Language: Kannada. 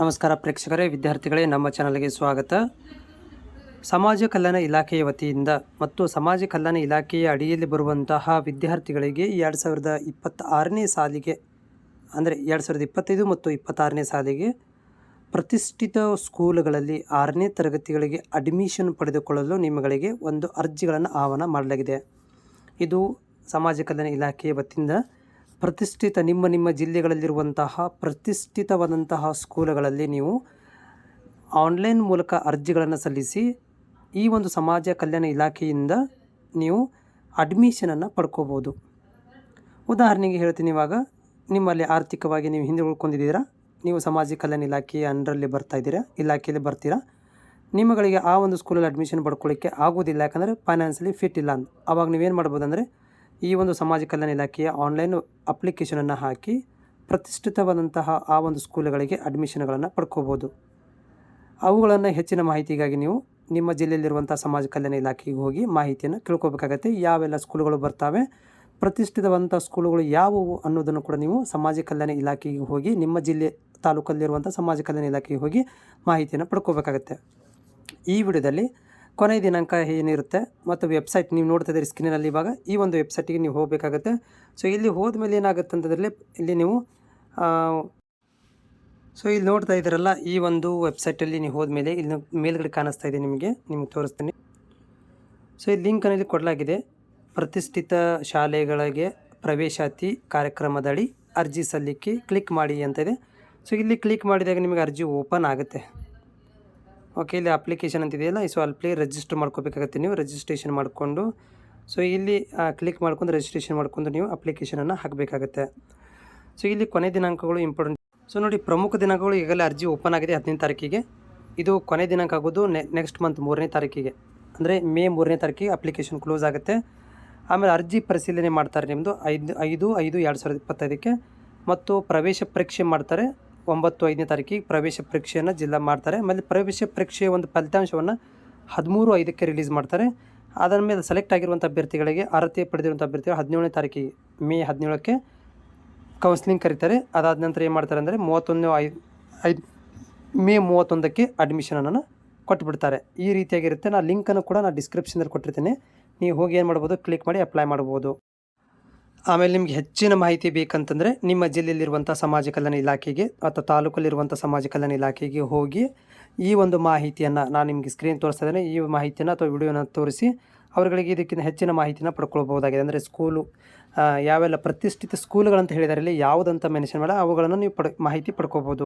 ನಮಸ್ಕಾರ ಪ್ರೇಕ್ಷಕರೇ, ವಿದ್ಯಾರ್ಥಿಗಳೇ, ನಮ್ಮ ಚಾನಲ್ಗೆ ಸ್ವಾಗತ. ಸಮಾಜ ಕಲ್ಯಾಣ ಇಲಾಖೆಯ ವತಿಯಿಂದ ಮತ್ತು ಸಮಾಜ ಕಲ್ಯಾಣ ಇಲಾಖೆಯ ಅಡಿಯಲ್ಲಿ ಬರುವಂತಹ ವಿದ್ಯಾರ್ಥಿಗಳಿಗೆ ಎರಡು ಸಾವಿರದ ಇಪ್ಪತ್ತಾರನೇ ಸಾಲಿಗೆ, ಅಂದರೆ ಎರಡು ಸಾವಿರದ ಇಪ್ಪತ್ತೈದು ಮತ್ತು ಇಪ್ಪತ್ತಾರನೇ ಸಾಲಿಗೆ ಪ್ರತಿಷ್ಠಿತ ಸ್ಕೂಲುಗಳಲ್ಲಿ ಆರನೇ ತರಗತಿಗಳಿಗೆ ಅಡ್ಮಿಷನ್ ಪಡೆದುಕೊಳ್ಳಲು ನಿಮಗಳಿಗೆ ಒಂದು ಅರ್ಜಿಗಳನ್ನು ಆಹ್ವಾನ ಮಾಡಲಾಗಿದೆ. ಇದು ಸಮಾಜ ಕಲ್ಯಾಣ ಇಲಾಖೆಯ ವತಿಯಿಂದ ಪ್ರತಿಷ್ಠಿತ ನಿಮ್ಮ ನಿಮ್ಮ ಜಿಲ್ಲೆಗಳಲ್ಲಿರುವಂತಹ ಪ್ರತಿಷ್ಠಿತವಾದಂತಹ ಸ್ಕೂಲುಗಳಲ್ಲಿ ನೀವು ಆನ್ಲೈನ್ ಮೂಲಕ ಅರ್ಜಿಗಳನ್ನು ಸಲ್ಲಿಸಿ ಈ ಒಂದು ಸಮಾಜ ಕಲ್ಯಾಣ ಇಲಾಖೆಯಿಂದ ನೀವು ಅಡ್ಮಿಷನನ್ನು ಪಡ್ಕೋಬೋದು. ಉದಾಹರಣೆಗೆ ಹೇಳ್ತೀನಿ ಇವಾಗ, ನಿಮ್ಮಲ್ಲಿ ಆರ್ಥಿಕವಾಗಿ ನೀವು ಹಿಂದೆ ಉಳ್ಕೊಂಡಿದ್ದೀರಾ, ನೀವು ಸಮಾಜ ಕಲ್ಯಾಣ ಇಲಾಖೆಯ ಅಂಡರಲ್ಲಿ ಬರ್ತಾ ಇದ್ದೀರಾ, ಇಲಾಖೆಯಲ್ಲಿ ಬರ್ತೀರಾ, ನಿಮ್ಮಗಳಿಗೆ ಆ ಒಂದು ಸ್ಕೂಲಲ್ಲಿ ಅಡ್ಮಿಷನ್ ಪಡ್ಕೊಳ್ಳಿಕ್ಕೆ ಆಗೋದಿಲ್ಲ ಯಾಕಂದರೆ ಫೈನಾನ್ಸಲಿ ಫಿಟ್ ಇಲ್ಲ ಅಂತ. ಅವಾಗ ನೀವೇನು ಮಾಡ್ಬೋದು ಅಂದರೆ ಈ ಒಂದು ಸಮಾಜ ಕಲ್ಯಾಣ ಇಲಾಖೆಯ ಆನ್ಲೈನ್ ಅಪ್ಲಿಕೇಶನನ್ನು ಹಾಕಿ ಪ್ರತಿಷ್ಠಿತವಾದಂತಹ ಆ ಒಂದು ಸ್ಕೂಲುಗಳಿಗೆ ಅಡ್ಮಿಷನ್ಗಳನ್ನು ಪಡ್ಕೋಬೋದು. ಅವುಗಳನ್ನು ಹೆಚ್ಚಿನ ಮಾಹಿತಿಗಾಗಿ ನೀವು ನಿಮ್ಮ ಜಿಲ್ಲೆಯಲ್ಲಿರುವಂಥ ಸಮಾಜ ಕಲ್ಯಾಣ ಇಲಾಖೆಗೆ ಹೋಗಿ ಮಾಹಿತಿಯನ್ನು ತಿಳ್ಕೊಬೇಕಾಗತ್ತೆ. ಯಾವೆಲ್ಲ ಸ್ಕೂಲುಗಳು ಬರ್ತಾವೆ ಪ್ರತಿಷ್ಠಿತವಾದಂಥ ಸ್ಕೂಲುಗಳು ಯಾವುವು ಅನ್ನೋದನ್ನು ಕೂಡ ನೀವು ಸಮಾಜ ಕಲ್ಯಾಣ ಇಲಾಖೆಗೆ ಹೋಗಿ, ನಿಮ್ಮ ಜಿಲ್ಲೆ ತಾಲೂಕಲ್ಲಿರುವಂಥ ಸಮಾಜ ಕಲ್ಯಾಣ ಇಲಾಖೆಗೆ ಹೋಗಿ ಮಾಹಿತಿಯನ್ನು ಪಡ್ಕೋಬೇಕಾಗತ್ತೆ. ಈ ವಿಡಿಯೋದಲ್ಲಿ ಕೊನೆಯ ದಿನಾಂಕ ಏನಿರುತ್ತೆ ಮತ್ತು ವೆಬ್ಸೈಟ್ ನೀವು ನೋಡ್ತಾ ಇದ್ದೀರಿ ಸ್ಕ್ರೀನಲ್ಲಿ ಇವಾಗ, ಈ ಒಂದು ವೆಬ್ಸೈಟಿಗೆ ನೀವು ಹೋಗಬೇಕಾಗುತ್ತೆ. ಸೊ ಇಲ್ಲಿ ಹೋದ್ಮೇಲೆ ಏನಾಗುತ್ತೆ ಅಂತಂದ್ರಲ್ಲಿ ಇಲ್ಲಿ ನೀವು ಸೊ ಇಲ್ಲಿ ನೋಡ್ತಾ ಇದ್ದೀರಲ್ಲ, ಈ ಒಂದು ವೆಬ್ಸೈಟಲ್ಲಿ ನೀವು ಹೋದ್ಮೇಲೆ ಇಲ್ಲಿ ಮೇಲ್ಗಡೆ ಕಾಣಿಸ್ತಾ ಇದೆ ನಿಮಗೆ, ನಿಮ್ಗೆ ತೋರಿಸ್ತೀನಿ. ಸೊ ಈ ಲಿಂಕನಲ್ಲಿ ಕೊಡಲಾಗಿದೆ. ಪ್ರತಿಷ್ಠಿತ ಶಾಲೆಗಳಿಗೆ ಪ್ರವೇಶಾತಿ ಕಾರ್ಯಕ್ರಮದಡಿ ಅರ್ಜಿ ಸಲ್ಲಿಕೆ, ಕ್ಲಿಕ್ ಮಾಡಿ ಅಂತ ಇದೆ. ಸೊ ಇಲ್ಲಿ ಕ್ಲಿಕ್ ಮಾಡಿದಾಗ ನಿಮಗೆ ಅರ್ಜಿ ಓಪನ್ ಆಗುತ್ತೆ. ಓಕೆ ಇಲ್ಲಿ ಅಪ್ಲಿಕೇಶನ್ ಅಂತಿದೆಯಲ್ಲ ಸೊ ಅಲ್ಲಿ ರಿಜಿಸ್ಟರ್ ಮಾಡ್ಕೋಬೇಕಾಗತ್ತೆ ನೀವು ರಿಜಿಸ್ಟ್ರೇಷನ್ ಮಾಡಿಕೊಂಡು. ಸೊ ಇಲ್ಲಿ ಕ್ಲಿಕ್ ಮಾಡ್ಕೊಂಡು ರಿಜಿಸ್ಟ್ರೇಷನ್ ಮಾಡ್ಕೊಂಡು ನೀವು ಅಪ್ಲಿಕೇಶನನ್ನು ಹಾಕಬೇಕಾಗತ್ತೆ. ಸೊ ಇಲ್ಲಿ ಕೊನೆ ದಿನಾಂಕಗಳು ಇಂಪಾರ್ಟೆಂಟ್ ಸೊ ನೋಡಿ, ಪ್ರಮುಖ ದಿನಾಂಕಗಳು ಈಗಲೇ ಅರ್ಜಿ ಓಪನ್ ಆಗಿದೆ ಹದಿನೈದು ತಾರೀಕಿಗೆ. ಇದು ಕೊನೆ ದಿನಾಂಕ ಆಗೋದು ನೆಕ್ಸ್ಟ್ ಮಂತ್ ಮೂರನೇ ತಾರೀಕಿಗೆ. ಅಂದರೆ ಮೇ ಮೂರನೇ ತಾರೀಕಿಗೆ ಅಪ್ಲಿಕೇಶನ್ ಕ್ಲೋಸ್ ಆಗುತ್ತೆ. ಆಮೇಲೆ ಅರ್ಜಿ ಪರಿಶೀಲನೆ ಮಾಡ್ತಾರೆ ನಿಮ್ಮದು ಐದು ಐದು ಐದು, ಎರಡು ಸಾವಿರದ ಇಪ್ಪತ್ತೈದಕ್ಕೆ. ಮತ್ತು ಪ್ರವೇಶ ಪರೀಕ್ಷೆ ಮಾಡ್ತಾರೆ. ಒಂಬತ್ತು ಐದನೇ ತಾರೀಕಿಗೆ ಪ್ರವೇಶ ಪರೀಕ್ಷೆಯನ್ನು ಜಿಲ್ಲಾ ಮಾಡ್ತಾರೆ. ಆಮೇಲೆ ಪ್ರವೇಶ ಪರೀಕ್ಷೆಯ ಒಂದು ಫಲಿತಾಂಶವನ್ನು ಹದಿಮೂರು ಐದಕ್ಕೆ ರಿಲೀಸ್ ಮಾಡ್ತಾರೆ. ಅದರ ಮೇಲೆ ಸೆಲೆಕ್ಟ್ ಆಗಿರುವಂಥ ಅಭ್ಯರ್ಥಿಗಳಿಗೆ ಅರ್ಹತೆ ಪಡೆದಿರುವಂಥ ಅಭ್ಯರ್ಥಿಗಳು ಹದಿನೇಳನೇ ತಾರೀಕಿಗೆ, ಮೇ ಹದಿನೇಳಕ್ಕೆ ಕೌನ್ಸಿಲಿಂಗ್ ಕರೀತಾರೆ. ಅದಾದ ನಂತರ ಏನು ಮಾಡ್ತಾರೆ ಅಂದರೆ ಮೂವತ್ತೊಂದು ಐದು ಐದು, ಮೇ ಮೂವತ್ತೊಂದಕ್ಕೆ ಅಡ್ಮಿಷನನ್ನು ಕೊಟ್ಟುಬಿಡ್ತಾರೆ ಈ ರೀತಿಯಾಗಿರುತ್ತೆ. ನಾನು ಲಿಂಕನ್ನು ಕೂಡ ನಾನು ಡಿಸ್ಕ್ರಿಪ್ಷನಲ್ಲಿ ಕೊಟ್ಟಿರ್ತೇನೆ. ನೀವು ಹೋಗಿ ಏನು ಮಾಡ್ಬೋದು ಕ್ಲಿಕ್ ಮಾಡಿ ಅಪ್ಲೈ ಮಾಡ್ಬೋದು. ಆಮೇಲೆ ನಿಮಗೆ ಹೆಚ್ಚಿನ ಮಾಹಿತಿ ಬೇಕಂತಂದರೆ ನಿಮ್ಮ ಜಿಲ್ಲೆಯಲ್ಲಿರುವಂಥ ಸಮಾಜ ಕಲ್ಯಾಣ ಇಲಾಖೆಗೆ ಅಥವಾ ತಾಲೂಕಲ್ಲಿರುವಂಥ ಸಮಾಜ ಕಲ್ಯಾಣ ಇಲಾಖೆಗೆ ಹೋಗಿ ಈ ಒಂದು ಮಾಹಿತಿಯನ್ನು ನಾನು ನಿಮಗೆ ಸ್ಕ್ರೀನ್ ತೋರಿಸ್ತಾ ಈ ಮಾಹಿತಿಯನ್ನು ಅಥವಾ ವಿಡಿಯೋನ ತೋರಿಸಿ ಅವರುಗಳಿಗೆ ಇದಕ್ಕಿಂತ ಹೆಚ್ಚಿನ ಮಾಹಿತಿನ ಪಡ್ಕೊಳ್ಬೋದಾಗಿದೆ ಅಂದರೆ ಸ್ಕೂಲು ಯಾವೆಲ್ಲ ಪ್ರತಿಷ್ಠಿತ ಸ್ಕೂಲುಗಳಂತ ಹೇಳಿದಾರೆ ಯಾವುದಂತ ಮೆನ್ಷನ್ ಮಾಡ ಅವುಗಳನ್ನು ನೀವು ಪಡ್, ಮಾಹಿತಿ ಪಡ್ಕೋಬೋದು